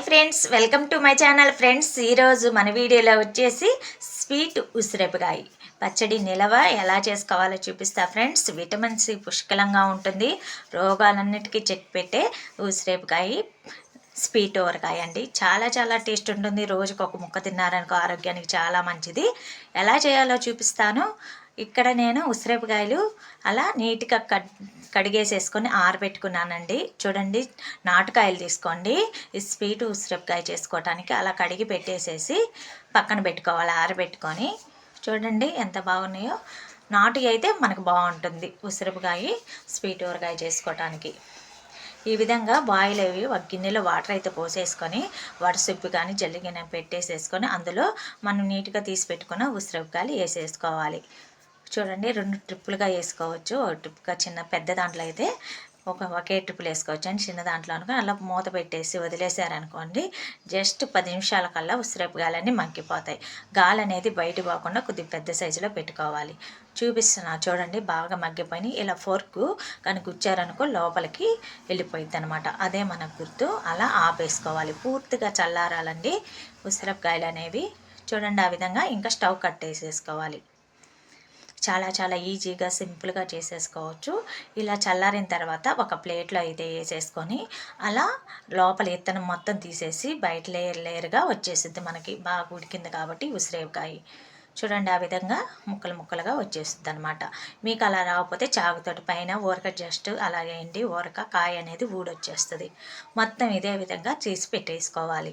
Hi friends welcome to my channel friends. ఈరోజు మన వీడియోలో వచ్చేసి స్వీట్ ఉసిరేపకాయ. పచ్చడి నిలవ ఎలా చేసుకోవాలో చూపిస్తా ఫ్రెండ్స్. విటమిన్ సి పుష్కలంగా ఉంటుంది. రోగాలన్నిటికీ చెక్ పెట్టే ఉసిరేపకాయ స్వీట్ ఊరకాయ అండి. చాలా చాలా టేస్ట్ ఉంటుంది. రోజుకు ఒక ముక్క తిన్నారనుకో ఆరోగ్యానికి చాలా మంచిది. ఎలా చేయాలో చూపిస్తాను. ఇక్కడ నేను ఉసిరేపకాయలు అలా నీట్గా కడ్ కడిగేసేసుకొని ఆరబెట్టుకున్నానండి. చూడండి నాటుకాయలు తీసుకోండి. ఈ స్వీట్ ఉసిరేపకాయ చేసుకోవటానికి అలా కడిగి పెట్టేసేసి పక్కన పెట్టుకోవాలి ఆరబెట్టుకొని. చూడండి ఎంత బాగున్నాయో. నాటు అయితే మనకు బాగుంటుంది ఉసిరిపకాయ స్వీట్ ఊరగాయ చేసుకోవటానికి. ఈ విధంగా బాయిల్ అవి ఒక గిన్నెలో వాటర్ అయితే పోసేసుకొని వడసుప్పు కానీ జల్లిగిన్నె పెట్టేసేసుకొని అందులో మనం నీట్గా తీసి పెట్టుకున్న ఉసిరిపకాయలు వేసేసుకోవాలి. చూడండి రెండు ట్రిప్పులుగా వేసుకోవచ్చు. ట్రిప్గా చిన్న పెద్ద దాంట్లో అయితే ఒక ఒకే ట్రిప్పులు వేసుకోవచ్చు. అండి చిన్న దాంట్లో అనుకో అలా మూత పెట్టేసి వదిలేసారనుకోండి జస్ట్ పది నిమిషాల కల్లా ఉసిరేపకాయలన్నీ మగ్గిపోతాయి. గాలి అనేది బయట పోకుండా కొద్దిగా పెద్ద సైజులో పెట్టుకోవాలి. చూపిస్తున్నా చూడండి బాగా మగ్గిపోయి ఇలా ఫోర్క్ కానీ గుచ్చారనుకో లోపలికి వెళ్ళిపోయింది అనమాట అదే మనకు గుర్తు. అలా ఆపేసుకోవాలి. పూర్తిగా చల్లారాలండి. ఉసిరపకాయలు అనేవి. చూడండి ఆ విధంగా ఇంకా స్టవ్ కట్టేసేసుకోవాలి. చాలా చాలా ఈజీగా సింపుల్గా చేసేసుకోవచ్చు. ఇలా చల్లారిన తర్వాత ఒక ప్లేట్లో అయితే వేసేసుకొని అలా లోపల ఎత్తనం మొత్తం తీసేసి బయట లేయర్ లేయర్గా వచ్చేసిద్ది మనకి. బాగా ఉడికింది కాబట్టి ఉసిరేకాయ చూడండి ఆ విధంగా ముక్కలు ముక్కలుగా వచ్చేస్తుంది అనమాట మీకు అలా రాకపోతే చాకుతోటి పైన ఊరక జస్ట్ అలాగే ఏంటి ఊరక కాయ అనేది ఊడొచ్చేస్తుంది. మొత్తం ఇదే విధంగా తీసి పెట్టేసుకోవాలి.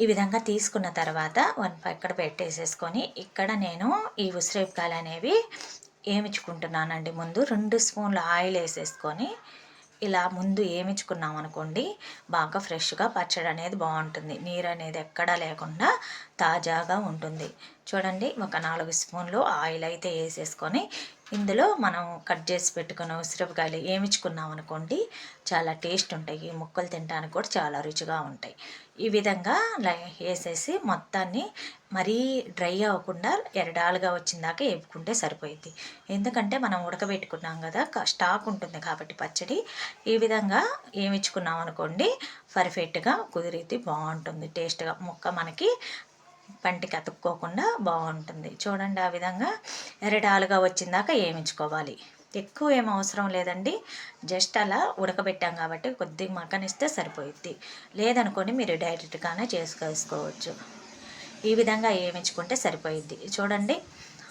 ఈ విధంగా తీసుకున్న తర్వాత వన్ ఇక్కడ పెట్టేసేసుకొని ఇక్కడ నేను ఈ ఉసిరేపకాయలు అనేవి ఏమిచ్చుకుంటున్నానండి. ముందు రెండు స్పూన్లు ఆయిల్ వేసేసుకొని ఇలా ముందు ఏమిచ్చుకున్నాం అనుకోండి బాగా ఫ్రెష్గా పచ్చడి అనేది బాగుంటుంది. నీరు అనేది ఎక్కడా లేకుండా తాజాగా ఉంటుంది. చూడండి ఒక నాలుగు స్పూన్లు ఆయిల్ అయితే వేసేసుకొని ఇందులో మనం కట్ చేసి పెట్టుకున్న ఉసిరిపకాయలు ఏమిచ్చుకున్నాం అనుకోండి చాలా టేస్ట్ ఉంటాయి. ఈ ముక్కలు తినడానికి కూడా చాలా రుచిగా ఉంటాయి. ఈ విధంగా వేసేసి మొత్తాన్ని మరీ డ్రై అవ్వకుండా ఎరడాలుగా వచ్చిందాక వేపుకుంటే సరిపోయింది ఎందుకంటే మనం ఉడకబెట్టుకున్నాం కదా స్టాక్ ఉంటుంది కాబట్టి పచ్చడి. ఈ విధంగా ఏమిచ్చుకున్నాం అనుకోండి పర్ఫెక్ట్గా కుదిరితే బాగుంటుంది టేస్ట్గా. ముక్క మనకి పంటికి అతుక్కోకుండా బాగుంటుంది. చూడండి ఆ విధంగా ఎరడాలుగా వచ్చిందాక వేయించుకోవాలి ఎక్కువ ఏం అవసరం లేదండి. జస్ట్ అలా ఉడకబెట్టాం కాబట్టి కొద్దిగా మగ్గనిస్తే సరిపోయిద్ది. లేదనుకోండి మీరు డైరెక్ట్గానే చేసుకోవచ్చు. ఈ విధంగా వేయించుకుంటే సరిపోయిద్ది. చూడండి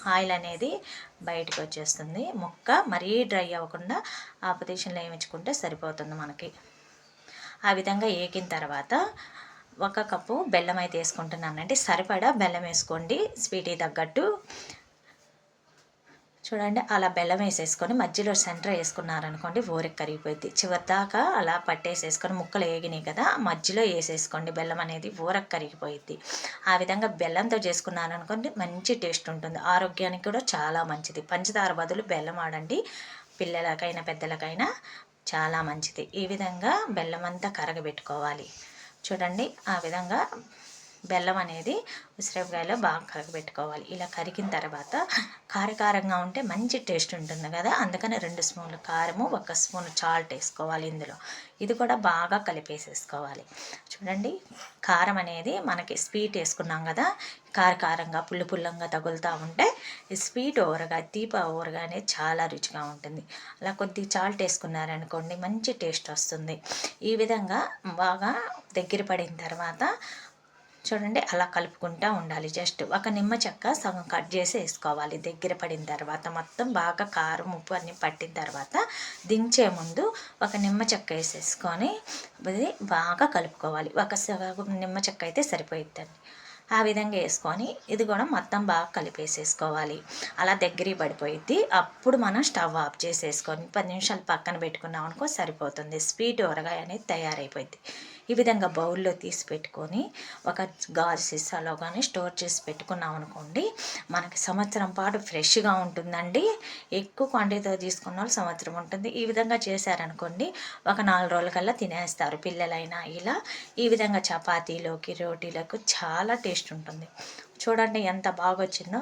ఆయిల్ అనేది బయటకు వచ్చేస్తుంది. ముక్క మరీ డ్రై అవ్వకుండా ఆ పొజిషన్లో వేయించుకుంటే సరిపోతుంది మనకి. ఆ విధంగా ఏకిన తర్వాత ఒక కప్పు బెల్లం అయితే వేసుకుంటున్నానండి సరిపడా బెల్లం వేసుకోండి. స్వీటీ తగ్గట్టు. చూడండి అలా బెల్లం వేసేసుకొని మధ్యలో సెంటర్ వేసుకున్నారనుకోండి ఊరికి కరిగిపోయింది చివరి దాకా అలా పట్టేసేసుకొని ముక్కలు వేగినాయి కదా మధ్యలో వేసేసుకోండి. బెల్లం అనేది ఊరకు కరిగిపోయింది ఆ విధంగా బెల్లంతో చేసుకున్నారనుకోండి మంచి టేస్ట్ ఉంటుంది. ఆరోగ్యానికి కూడా చాలా మంచిది. పంచదార బదులు బెల్లం ఆడండి. పిల్లలకైనా పెద్దలకైనా చాలా మంచిది. ఈ విధంగా బెల్లం అంతా కరగబెట్టుకోవాలి. చూడండి ఆ విధంగా బెల్లం అనేది ఉసిరికాయలో బాగా కరగబెట్టుకోవాలి. ఇలా కరిగిన తర్వాత కారకారంగా ఉంటే మంచి టేస్ట్ ఉంటుంది కదా. అందుకని రెండు స్పూన్లు కారము ఒక స్పూన్ చాల్ట్ వేసుకోవాలి ఇందులో. ఇది కూడా బాగా కలిపేసేసుకోవాలి. చూడండి కారం అనేది మనకి స్వీట్ వేసుకున్నాం కదా. కారకారంగా పుల్లు పుల్లంగా తగులుతూ ఉంటే ఈ స్వీట్ ఊరగా తీప ఊరగా అనేది చాలా రుచిగా ఉంటుంది. అలా కొద్దిగా చాల్ట్ వేసుకున్నారనుకోండి మంచి టేస్ట్ వస్తుంది. ఈ విధంగా బాగా దగ్గర పడిన తర్వాత చూడండి అలా కలుపుకుంటూ ఉండాలి. జస్ట్ ఒక నిమ్మ చెక్క సగం కట్ చేసి వేసుకోవాలి. దగ్గర పడిన తర్వాత మొత్తం బాగా కారం ఉప్పు అన్నీ పట్టిన తర్వాత దించే ముందు ఒక నిమ్మ చెక్క వేసేసుకొని అది బాగా కలుపుకోవాలి. ఒక సగం నిమ్మ చెక్క అయితే సరిపోయిద్దండి. ఆ విధంగా వేసుకొని ఇది కూడా మొత్తం బాగా కలిపేసేసుకోవాలి. అలా దగ్గర పడిపోయిద్ది. అప్పుడు మనం స్టవ్ ఆఫ్ చేసేసుకొని పది నిమిషాలు పక్కన పెట్టుకున్నాం అనుకో సరిపోతుంది. స్వీట్ ఊరగాయ అనేది తయారైపోయింది ఈ విధంగా బౌల్లో తీసి పెట్టుకొని ఒక గాజు సీసాలో కానీ స్టోర్ చేసి పెట్టుకున్నాం అనుకోండి మనకి సంవత్సరం పాటు ఫ్రెష్గా ఉంటుందండి. ఎక్కువ క్వాంటిటీతో తీసుకున్న వాళ్ళు సంవత్సరం ఉంటుంది. ఈ విధంగా చేశారనుకోండి ఒక నాలుగు రోజులకల్లా తినేస్తారు పిల్లలైనా ఇలా. ఈ విధంగా చపాతీలోకి రోటీలకు చాలా టేస్ట్ ఉంటుంది. చూడండి ఎంత బాగా వచ్చిందో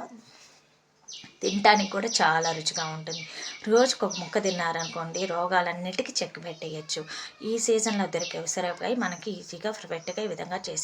తింటానికి కూడా చాలా రుచిగా ఉంటుంది. రోజుకు ఒక ముక్క తిన్నారనుకోండి రోగాలన్నిటికీ చెక్ పెట్టేయచ్చు. ఈ సీజన్లో దొరికే ఉసిరికాయ మనకి ఈజీగా పర్ఫెక్ట్గా ఈ విధంగా చేసి